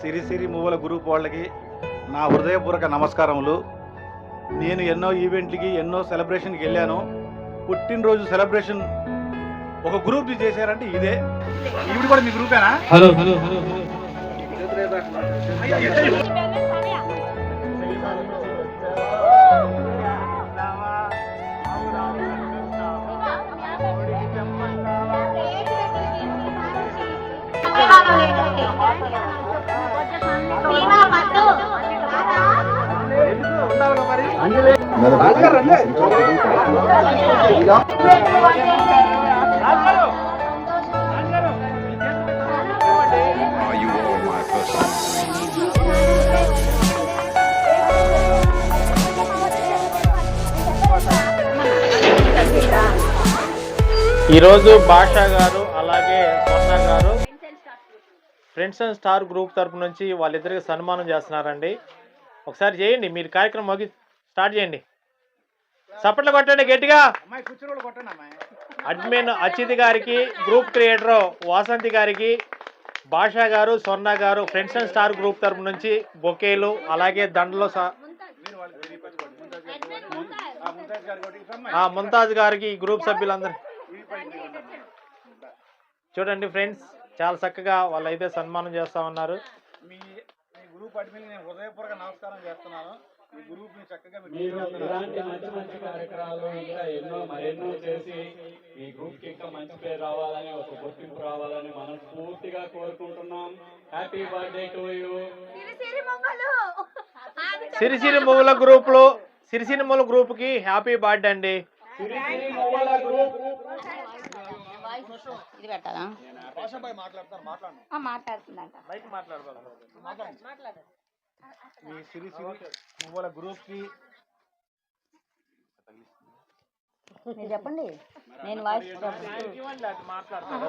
Sirisiri మూవల group వాళ్ళకి నా హృదయపూర్వక నమస్కారములు. నేను ఎన్నో ఈవెంట్లకి ఎన్నో సెలబ్రేషన్కి వెళ్ళాను. పుట్టినరోజు సెలబ్రేషన్ ఒక గ్రూప్ చేశారంటే ఇదే. ఈవిడ కూడా మీ గ్రూపేనా హలో హలో హలో ఈరోజు భాషా గారు అలాగే స్వర్ణ గారు. ఫ్రెండ్స్ అండ్ స్టార్ గ్రూప్ తరపు నుంచి వాళ్ళిద్దరికి సన్మానం చేస్తున్నారండి. ఒకసారి చేయండి మీరు కార్యక్రమం ముగి స్టార్ట్ చేయండి. చప్పట్లు కొట్టండి గట్టిగా. అడ్మిన్ అచిత్ గారికి గ్రూప్ క్రియేటర్ వాసంతి గారికి భాషా గారు స్వర్ణ గారు ఫ్రెండ్స్ అండ్ స్టార్ గ్రూప్ తరపు నుంచి బొకేలు అలాగే దండలు ముంతాజ్ గారికి గ్రూప్ సభ్యులందరూ చూడండి ఫ్రెండ్స్ చాలా చక్కగా వాళ్ళైతే సన్మానం చేస్తా ఉన్నారు. మీ మీ గ్రూప్ అడ్మిన్ నేను హృదయపూర్వక నమస్కారం చేస్తున్నాను. ఈ గ్రూప్ని చక్కగా మీరు. ఇలాంటి మంచి మంచి కార్యక్రమాలు ఇంకా ఎన్నో మరెన్నో చేసి మీ గ్రూప్కి ఇంకా మంచి పేరు రావాలని ఒక గుర్తింపు రావాలని మనస్ఫూర్తిగా కోరుకుంటున్నాం. Happy birthday to you Sirisiri మూల గ్రూప్లో సిరిసిరి మూల గ్రూప్కి హ్యాపీ బర్త్డే అండి. ఇది పెట్టాలా ఆ, మాట్లాడుతుందంట. మీ సిరి సిరి నువ్వుల గ్రూప్కి మీరు చెప్పండి. నేను వాయిస్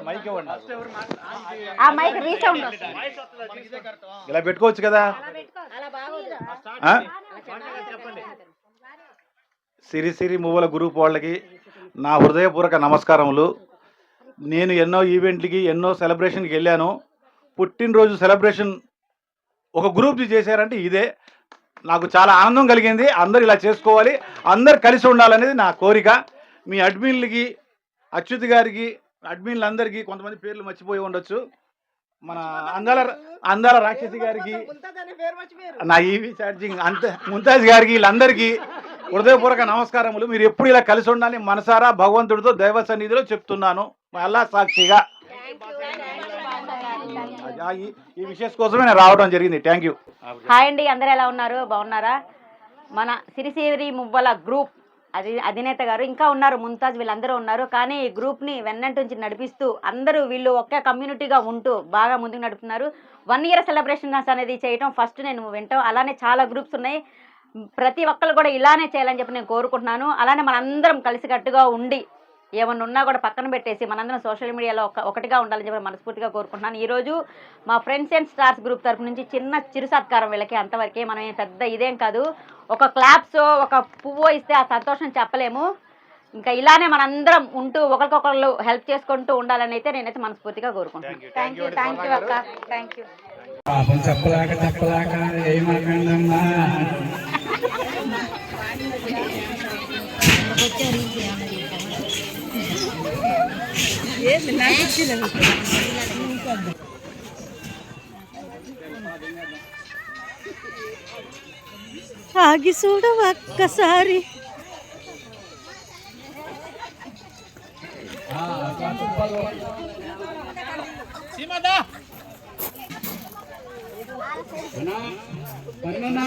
మైక్ ఇవ్వండి. ఆ మైక్ రీసౌండ్ వస్తుంది. ఇలా పెట్టుకోవచ్చు కదా? సిరి సిరి మువ్వల గ్రూప్ వాళ్ళకి నా హృదయపూర్వక నమస్కారములు. నేను ఎన్నో ఈవెంట్లకి ఎన్నో సెలబ్రేషన్కి వెళ్ళాను. పుట్టినరోజు సెలబ్రేషన్ ఒక గ్రూప్ చేశారంటే ఇదే. నాకు చాలా ఆనందం కలిగింది. అందరు ఇలా చేసుకోవాలి. అందరు కలిసి ఉండాలనేది నా కోరిక. మీ అడ్మిన్లకి అచ్యుత్ గారికి అడ్మిన్లందరికీ కొంతమంది పేర్లు మర్చిపోయి ఉండొచ్చు. మన అందాల అందాల రాక్షసి గారికి నా ఈవీ ఛార్జింగ్ అంత ముంతాజ్ గారికి వీళ్ళందరికీ హృదయపూర్వక నమస్కారములు. మీరు ఎప్పుడు ఇలా కలిసి ఉండాలి మనసారా భగవంతుడితో దైవ సన్నిధిలో చెప్తున్నాను. మళ్ళా సాక్షిగా. ఈ- విషయం కోసమే నేను రావడం జరిగింది. థ్యాంక్ యూ హాయ్ అండి అందరు ఎలా ఉన్నారు? బాగున్నారా? మన సిరిసిరి మువ్వల గ్రూప్ అది అధినేత గారు ఇంకా ఉన్నారు ముంతాజ్ వీళ్ళందరూ ఉన్నారు. కానీ ఈ గ్రూప్ని వెన్నంటుంచి నడిపిస్తూ అందరూ వీళ్ళు ఒకే కమ్యూనిటీగా ఉంటూ బాగా ముందుకు నడుపుతున్నారు. వన్ ఇయర్ సెలబ్రేషన్స్ అనేది చేయటం ఫస్ట్ నేను వింటాం. అలానే చాలా గ్రూప్స్ ఉన్నాయి. ప్రతి ఒక్కరు కూడా ఇలానే చేయాలని చెప్పి నేను కోరుకుంటున్నాను. అలానే మనందరం కలిసికట్టుగా ఉండి ఏమన్నా ఉన్నా కూడా పక్కన పెట్టేసి మనందరం సోషల్ మీడియాలో ఒక ఒకటిగా ఉండాలని చెప్పి మనస్ఫూర్తిగా కోరుకుంటున్నాను. ఈరోజు మా ఫ్రెండ్స్ అండ్ స్టార్స్ గ్రూప్ తరపు నుంచి చిన్న చిరు సత్కారం వీళ్ళకి అంతవరకే మనం ఏం పెద్ద ఇదేం కాదు. ఒక క్లాప్స్ ఒక పువ్వు ఇస్తే ఆ సంతోషం చెప్పలేము. ఇంకా ఇలానే మనందరం ఉంటూ ఒకరికొకరు హెల్ప్ చేసుకుంటూ ఉండాలని అయితే నేనైతే మనస్ఫూర్తిగా కోరుకుంటున్నాను. థ్యాంక్ యూ థ్యాంక్ యూ అక్క. థ్యాంక్ యూ పాపం చెప్పలాక చెప్పలాక ఏమనకండమ్మా ఆగి చూడ ఒక్కసారి. అన్నా, పన్నన్నా.